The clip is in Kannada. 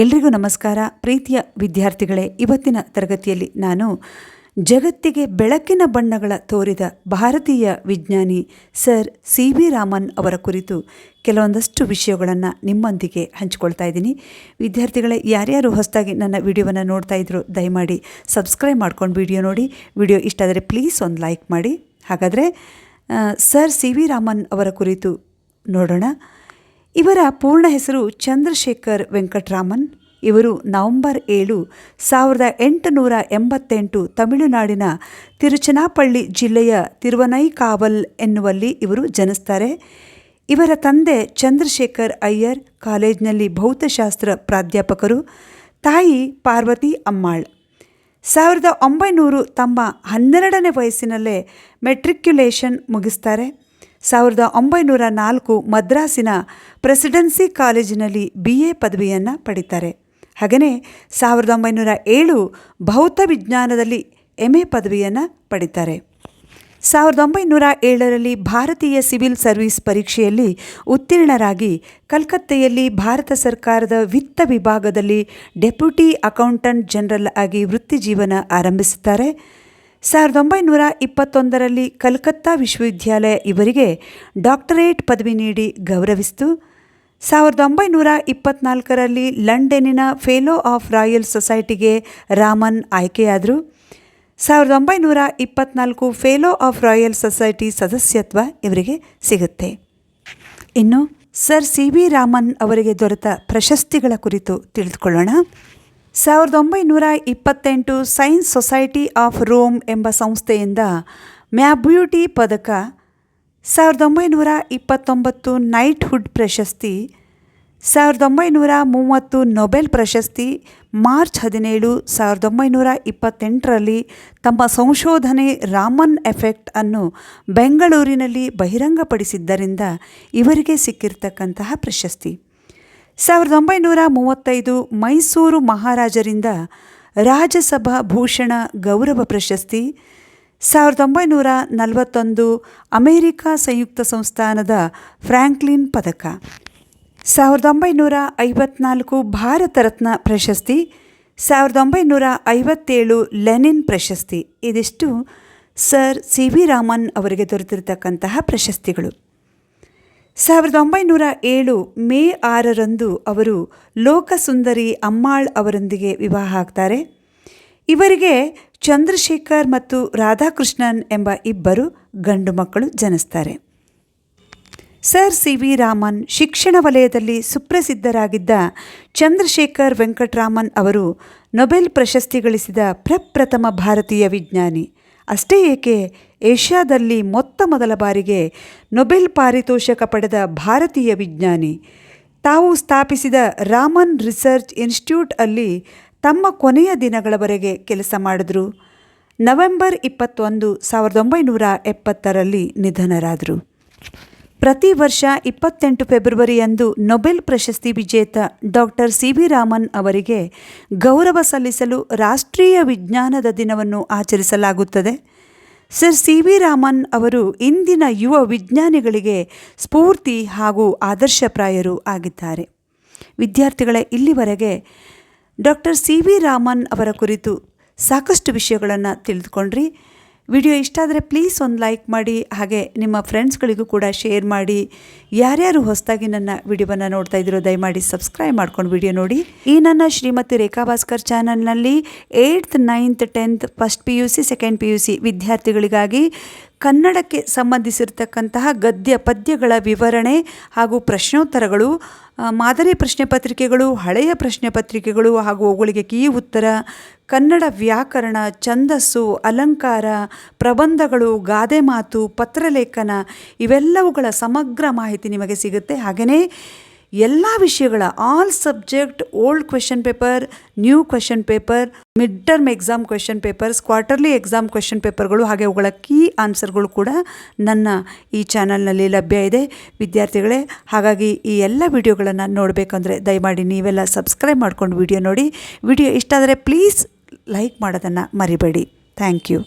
ಎಲ್ರಿಗೂ ನಮಸ್ಕಾರ. ಪ್ರೀತಿಯ ವಿದ್ಯಾರ್ಥಿಗಳೇ, ಇವತ್ತಿನ ತರಗತಿಯಲ್ಲಿ ನಾನು ಜಗತ್ತಿಗೆ ಬೆಳಕಿನ ಬಣ್ಣಗಳ ತೋರಿದ ಭಾರತೀಯ ವಿಜ್ಞಾನಿ ಸರ್ ಸಿ ವಿ ರಾಮನ್ ಅವರ ಕುರಿತು ಕೆಲವೊಂದಷ್ಟು ವಿಷಯಗಳನ್ನು ನಿಮ್ಮೊಂದಿಗೆ ಹಂಚಿಕೊಳ್ತಾ ಇದ್ದೀನಿ. ವಿದ್ಯಾರ್ಥಿಗಳೇ, ಯಾರ್ಯಾರು ಹೊಸದಾಗಿ ನನ್ನ ವಿಡಿಯೋವನ್ನು ನೋಡ್ತಾ ಇದ್ರು, ದಯಮಾಡಿ ಸಬ್ಸ್ಕ್ರೈಬ್ ಮಾಡ್ಕೊಂಡು ವಿಡಿಯೋ ನೋಡಿ. ವಿಡಿಯೋ ಇಷ್ಟ ಆದರೆ ಪ್ಲೀಸ್ ಒಂದು ಲೈಕ್ ಮಾಡಿ. ಹಾಗಾದರೆ ಸರ್ ಸಿ ವಿ ರಾಮನ್ ಅವರ ಕುರಿತು ನೋಡೋಣ. ಇವರ ಪೂರ್ಣ ಹೆಸರು ಚಂದ್ರಶೇಖರ್ ವೆಂಕಟರಾಮನ್. ಇವರು ನವೆಂಬರ್ ಏಳು, ಸಾವಿರದ ಎಂಟುನೂರ ಎಂಬತ್ತೆಂಟು ತಮಿಳುನಾಡಿನ ತಿರುಚನಾಪಳ್ಳಿ ಜಿಲ್ಲೆಯ ತಿರುವನೈಕಾವಲ್ ಎನ್ನುವಲ್ಲಿ ಇವರು ಜನಿಸ್ತಾರೆ. ಇವರ ತಂದೆ ಚಂದ್ರಶೇಖರ್ ಅಯ್ಯರ್, ಕಾಲೇಜ್ನಲ್ಲಿ ಭೌತಶಾಸ್ತ್ರ ಪ್ರಾಧ್ಯಾಪಕರು, ತಾಯಿ ಪಾರ್ವತಿ ಅಮ್ಮಾಳ್. ಸಾವಿರದ ಒಂಬೈನೂರು ತಮ್ಮ ಹನ್ನೆರಡನೇ ವಯಸ್ಸಿನಲ್ಲೇ ಮೆಟ್ರಿಕ್ಯುಲೇಷನ್ ಮುಗಿಸ್ತಾರೆ. ಸಾವಿರದ ಒಂಬೈನೂರ ನಾಲ್ಕು ಮದ್ರಾಸಿನ ಪ್ರೆಸಿಡೆನ್ಸಿ ಕಾಲೇಜಿನಲ್ಲಿ ಬಿ ಎ ಪದವಿಯನ್ನು ಪಡಿತಾರೆ. ಹಾಗೆಯೇ ಸಾವಿರದ ಒಂಬೈನೂರ ಏಳು ಭೌತ ವಿಜ್ಞಾನದಲ್ಲಿ ಎಂ ಎ ಪದವಿಯನ್ನು ಪಡಿತಾರೆ. ಸಾವಿರದ ಒಂಬೈನೂರ ಏಳರಲ್ಲಿ ಭಾರತೀಯ ಸಿವಿಲ್ ಸರ್ವಿಸ್ ಪರೀಕ್ಷೆಯಲ್ಲಿ ಉತ್ತೀರ್ಣರಾಗಿ ಕಲ್ಕತ್ತೆಯಲ್ಲಿ ಭಾರತ ಸರ್ಕಾರದ ವಿತ್ತ ವಿಭಾಗದಲ್ಲಿ ಡೆಪ್ಯೂಟಿ ಅಕೌಂಟೆಂಟ್ ಜನರಲ್ ಆಗಿ ವೃತ್ತಿ ಜೀವನ ಆರಂಭಿಸುತ್ತಾರೆ. ಸಾವಿರದ ಒಂಬೈನೂರ ಇಪ್ಪತ್ತೊಂದರಲ್ಲಿ ಕಲ್ಕತ್ತಾ ವಿಶ್ವವಿದ್ಯಾಲಯ ಇವರಿಗೆ ಡಾಕ್ಟರೇಟ್ ಪದವಿ ನೀಡಿ ಗೌರವಿಸಿತು. ಸಾವಿರದ ಒಂಬೈನೂರ ಇಪ್ಪತ್ನಾಲ್ಕರಲ್ಲಿ ಲಂಡನ್ನಿನ ಫೆಲೋ ಆಫ್ ರಾಯಲ್ ಸೊಸೈಟಿಗೆ ರಾಮನ್ ಆಯ್ಕೆಯಾದರು. ಸಾವಿರದ ಒಂಬೈನೂರ ಇಪ್ಪತ್ನಾಲ್ಕು ಫೆಲೋ ಆಫ್ ರಾಯಲ್ ಸೊಸೈಟಿ ಸದಸ್ಯತ್ವ ಇವರಿಗೆ ಸಿಗುತ್ತೆ. ಇನ್ನು ಸರ್ ಸಿ ವಿ ರಾಮನ್ ಅವರಿಗೆ ದೊರೆತ ಪ್ರಶಸ್ತಿಗಳ ಕುರಿತು ತಿಳಿದುಕೊಳ್ಳೋಣ. ಸಾವಿರದ ಒಂಬೈನೂರ ಇಪ್ಪತ್ತೆಂಟು ಸೈನ್ಸ್ ಸೊಸೈಟಿ ಆಫ್ ರೋಮ್ ಎಂಬ ಸಂಸ್ಥೆಯಿಂದ ಮ್ಯಾಬ್ಯೂಟಿ ಪದಕ ಸಾವಿರದ ಒಂಬೈನೂರ ಇಪ್ಪತ್ತೊಂಬತ್ತು ನೈಟ್ಹುಡ್ ಪ್ರಶಸ್ತಿ, ಸಾವಿರದ ಒಂಬೈನೂರ ಮೂವತ್ತು ನೊಬೆಲ್ ಪ್ರಶಸ್ತಿ, ಮಾರ್ಚ್ ಹದಿನೇಳು ಸಾವಿರದ ಒಂಬೈನೂರ ಇಪ್ಪತ್ತೆಂಟರಲ್ಲಿ ತಮ್ಮ ಸಂಶೋಧನೆ ರಾಮನ್ ಎಫೆಕ್ಟ್ ಅನ್ನು ಬೆಂಗಳೂರಿನಲ್ಲಿ ಬಹಿರಂಗಪಡಿಸಿದ್ದರಿಂದ ಇವರಿಗೆ ಸಿಕ್ಕಿರ್ತಕ್ಕಂತಹ ಪ್ರಶಸ್ತಿ. ಸಾವಿರದ ಒಂಬೈನೂರ ಮೂವತ್ತೈದು ಮೈಸೂರು ಮಹಾರಾಜರಿಂದ ರಾಜ್ಯಸಭಾ ಭೂಷಣ ಗೌರವ ಪ್ರಶಸ್ತಿ, ಸಾವಿರದ ಒಂಬೈನೂರ ನಲವತ್ತೊಂದು ಅಮೇರಿಕ ಸಂಯುಕ್ತ ಸಂಸ್ಥಾನದ ಫ್ರ್ಯಾಂಕ್ಲಿನ್ ಪದಕ, ಸಾವಿರದ ಒಂಬೈನೂರ ಐವತ್ನಾಲ್ಕು ಭಾರತ ರತ್ನ ಪ್ರಶಸ್ತಿ, ಸಾವಿರದ ಒಂಬೈನೂರ ಐವತ್ತೇಳು ಲೆನಿನ್ ಪ್ರಶಸ್ತಿ. ಇದಿಷ್ಟು ಸರ್ ಸಿ ವಿ ರಾಮನ್ ಅವರಿಗೆ ದೊರೆತಿರತಕ್ಕಂತಹ ಪ್ರಶಸ್ತಿಗಳು. ಸಾವಿರದ ಒಂಬೈನೂರ ಏಳು ಮೇ ಆರರಂದು ಅವರು ಲೋಕಸುಂದರಿ ಅಮ್ಮಾಳ್ ಅವರೊಂದಿಗೆ ವಿವಾಹ ಆಗ್ತಾರೆ. ಇವರಿಗೆ ಚಂದ್ರಶೇಖರ್ ಮತ್ತು ರಾಧಾಕೃಷ್ಣನ್ ಎಂಬ ಇಬ್ಬರು ಗಂಡು ಮಕ್ಕಳು ಜನಿಸ್ತಾರೆ. ಸರ್ ಸಿ ವಿ ರಾಮನ್ ಶಿಕ್ಷಣ ವಲಯದಲ್ಲಿ ಸುಪ್ರಸಿದ್ಧರಾಗಿದ್ದ ಚಂದ್ರಶೇಖರ್ ವೆಂಕಟರಾಮನ್ ಅವರು ನೊಬೆಲ್ ಪ್ರಶಸ್ತಿ ಗಳಿಸಿದ ಪ್ರಪ್ರಥಮ ಭಾರತೀಯ ವಿಜ್ಞಾನಿ. ಅಷ್ಟೇ ಏಕೆ ಏಷ್ಯಾದಲ್ಲಿ ಮೊತ್ತ ಮೊದಲ ಬಾರಿಗೆ ನೊಬೆಲ್ ಪಾರಿತೋಷಕ ಪಡೆದ ಭಾರತೀಯ ವಿಜ್ಞಾನಿ. ತಾವು ಸ್ಥಾಪಿಸಿದ ರಾಮನ್ ರಿಸರ್ಚ್ ಇನ್ಸ್ಟಿಟ್ಯೂಟ್ ಅಲ್ಲಿ ತಮ್ಮ ಕೊನೆಯ ದಿನಗಳವರೆಗೆ ಕೆಲಸ ಮಾಡಿದ್ರು. ನವೆಂಬರ್ ಇಪ್ಪತ್ತೊಂದು ಸಾವಿರದ ಒಂಬೈನೂರ ಎಪ್ಪತ್ತರಲ್ಲಿ ನಿಧನರಾದರು. ಪ್ರತಿ ವರ್ಷ ಇಪ್ಪತ್ತೆಂಟು ಫೆಬ್ರವರಿಯಂದು ನೊಬೆಲ್ ಪ್ರಶಸ್ತಿ ವಿಜೇತ ಡಾಕ್ಟರ್ ಸಿ ವಿ ರಾಮನ್ ಅವರಿಗೆ ಗೌರವ ಸಲ್ಲಿಸಲು ರಾಷ್ಟ್ರೀಯ ವಿಜ್ಞಾನದ ದಿನವನ್ನು ಆಚರಿಸಲಾಗುತ್ತದೆ. ಸರ್ ಸಿ ವಿ ರಾಮನ್ ಅವರು ಇಂದಿನ ಯುವ ವಿಜ್ಞಾನಿಗಳಿಗೆ ಸ್ಫೂರ್ತಿ ಹಾಗೂ ಆದರ್ಶಪ್ರಾಯರು ಆಗಿದ್ದಾರೆ. ವಿದ್ಯಾರ್ಥಿಗಳೇ, ಇಲ್ಲಿವರೆಗೆ ಡಾಕ್ಟರ್ ಸಿ ವಿ ರಾಮನ್ ಅವರ ಕುರಿತು ಸಾಕಷ್ಟು ವಿಷಯಗಳನ್ನು ತಿಳಿದುಕೊಂಡ್ರಿ. ವಿಡಿಯೋ ಇಷ್ಟ ಆದರೆ ಪ್ಲೀಸ್ ಒಂದು ಲೈಕ್ ಮಾಡಿ, ಹಾಗೆ ನಿಮ್ಮ ಫ್ರೆಂಡ್ಸ್ಗಳಿಗೂ ಕೂಡ ಶೇರ್ ಮಾಡಿ. ಯಾರ್ಯಾರು ಹೊಸದಾಗಿ ನನ್ನ ವಿಡಿಯೋವನ್ನು ನೋಡ್ತಾ ಇದ್ದೀರೋ ದಯಮಾಡಿ ಸಬ್ಸ್ಕ್ರೈಬ್ ಮಾಡ್ಕೊಂಡು ವಿಡಿಯೋ ನೋಡಿ. ಈ ನನ್ನ ಶ್ರೀಮತಿ ರೇಖಾ ಭಾಸ್ಕರ್ ಚಾನಲ್ನಲ್ಲಿ eighth ninth tenth first P U C second P U C ವಿದ್ಯಾರ್ಥಿಗಳಿಗಾಗಿ ಕನ್ನಡಕ್ಕೆ ಸಂಬಂಧಿಸಿರ್ತಕ್ಕಂತಹ ಗದ್ಯ ಪದ್ಯಗಳ ವಿವರಣೆ ಹಾಗೂ ಪ್ರಶ್ನೋತ್ತರಗಳು ಮಾದರಿ ಪ್ರಶ್ನೆ ಪತ್ರಿಕೆಗಳು, ಹಳೆಯ ಪ್ರಶ್ನೆ ಪತ್ರಿಕೆಗಳು ಹಾಗೂ ಅವುಗಳಿಗೆ ಕೀ ಉತ್ತರ, ಕನ್ನಡ ವ್ಯಾಕರಣ, ಛಂದಸ್ಸು, ಅಲಂಕಾರ, ಪ್ರಬಂಧಗಳು, ಗಾದೆ ಮಾತು, ಪತ್ರಲೇಖನ ಇವೆಲ್ಲವುಗಳ ಸಮಗ್ರ ಮಾಹಿತಿ ನಿಮಗೆ ಸಿಗುತ್ತೆ. ಹಾಗೆಯೇ ಎಲ್ಲ ವಿಷಯಗಳ all subject old question paper new question paper mid term exam question papers quarterly exam question ಪೇಪರ್ಗಳು ಹಾಗೆ ಅವುಗಳ ಕೀ ಆನ್ಸರ್ಗಳು ಕೂಡ ನನ್ನ ಈ ಚಾನಲ್ನಲ್ಲಿ ಲಭ್ಯ ಇದೆ. ವಿದ್ಯಾರ್ಥಿಗಳೇ, ಹಾಗಾಗಿ ಈ ಎಲ್ಲ ವಿಡಿಯೋಗಳನ್ನು ನೋಡಬೇಕಂದ್ರೆ ದಯಮಾಡಿ ನೀವೆಲ್ಲ ಸಬ್ಸ್ಕ್ರೈಬ್ ಮಾಡ್ಕೊಂಡು ವಿಡಿಯೋ ನೋಡಿ. ವಿಡಿಯೋ ಇಷ್ಟ ಆದರೆ ಪ್ಲೀಸ್ ಲೈಕ್ ಮಾಡೋದನ್ನು ಮರಿಬೇಡಿ. Thank you